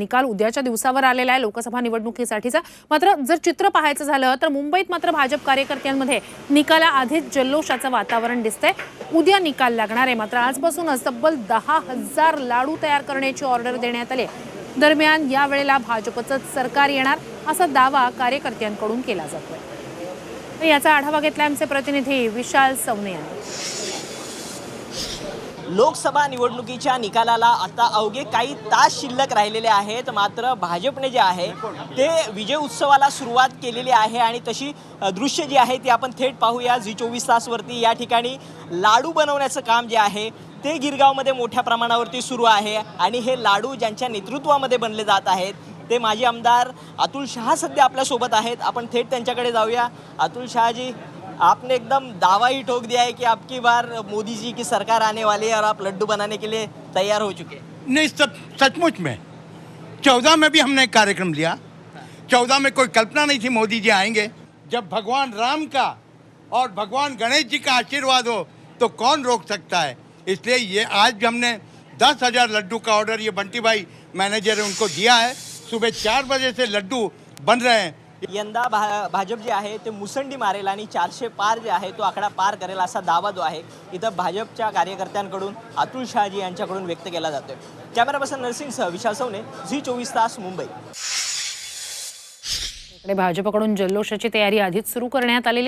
निकाल उद्याच्या दिवसावर आलेला आहे लोकसभा निवडणुकीसाठीचा. मात्र जर चित्र पाहायचं झालं तर मुंबईत मात्र भाजप कार्यकर्त्यांमध्ये निकाला आधीच जल्लोषाचं वातावरण दिसतंय. उद्या निकाल लागणार आहे. मात्र आजपासूनच तब्बल दहा हजार लाडू तयार करण्याची ऑर्डर देण्यात आली दरम्यान यावेळेला भाजपचं सरकार येणार असा दावा कार्यकर्त्यांकडून केला जातोय. तर याचा आढावा घेतला आमचे प्रतिनिधी विशाल सवने यांनी. लोकसभा निवडणुकीच्या निकालाला आता अवघे काही तास शिल्लक राहिलेले आहेत. मात्र भाजपने जे आहे ते विजय उत्सवाला सुरुवात केलेली आहे आणि तशी दृश्य जी आहे ती आपण थेट पाहूया झी चोवीस तासवरती. या ठिकाणी लाडू बनवण्याचं काम जे आहे ते गिरगावमध्ये मोठ्या प्रमाणावरती सुरू आहे आणि हे लाडू ज्यांच्या नेतृत्वामध्ये बनले जात आहेत ते माजी आमदार अतुल शहा सध्या आपल्यासोबत आहेत. आपण थेट त्यांच्याकडे जाऊया. अतुल शहाजी आपने एकदम दावा ही ठोक दिया है कि आपकी बार मोदी जी की सरकार आने वाली है और आप लड्डू बनाने के लिए तैयार हो चुके नहीं सब सचमुच में। चौदह में भी हमने एक कार्यक्रम लिया। चौदह में कोई कल्पना नहीं थी मोदी जी आएँगे। जब भगवान राम का और भगवान गणेश जी का आशीर्वाद हो तो कौन रोक सकता है? इसलिए ये आज भी हमने दस हज़ार लड्डू का ऑर्डर ये बंटी भाई मैनेजर है, उनको दिया है। सुबह चार बजे से लड्डू बन रहे हैं। यंदा भा भाजप जे आहे ते मुसंडी मारेल आणि चारशे पार जे आहे तो आकडा पार करेल असा दावा जो आहे इथं भाजपच्या कार्यकर्त्यांकडून अतुल शहाजी यांच्याकडून व्यक्त केला जातोय. कॅमेरा पर्सन नरसिंगसह विशाल सवने झी चोवीस तास मुंबई. भाजपकडून जल्लोषाची तयारी आधीच सुरू करण्यात आलेली